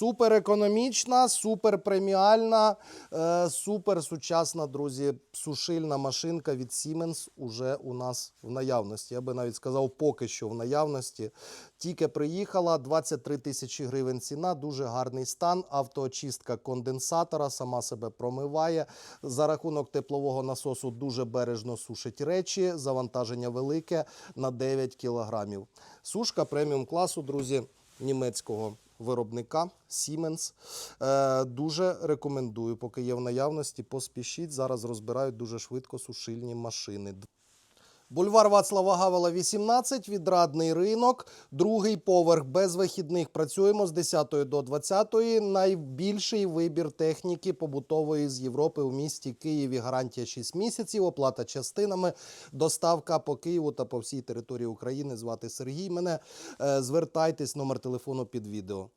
Супер економічна, супер преміальна, е, супер сучасна, друзі, сушильна машинка від Siemens уже у нас в наявності. Я би навіть сказав, поки що в наявності. Тільки приїхала, 23 тисячі гривень ціна, дуже гарний стан. Автоочистка конденсатора сама себе промиває. За рахунок теплового насосу дуже бережно сушить речі. Завантаження велике на 9 кілограмів. Сушка преміум класу, друзі, німецького виробника Siemens. Е, дуже рекомендую, поки є в наявності, поспішіть. Зараз розбирають дуже швидко сушильні машини. Бульвар Вацлава Гавела, 18, відрадний ринок, другий поверх без вихідних. Працюємо з 10 до 20. Найбільший вибір техніки побутової з Європи у місті Києві. Гарантія 6 місяців, оплата частинами, доставка по Києву та по всій території України. Звати Сергій. Мене Е, звертайтесь, номер телефону під відео.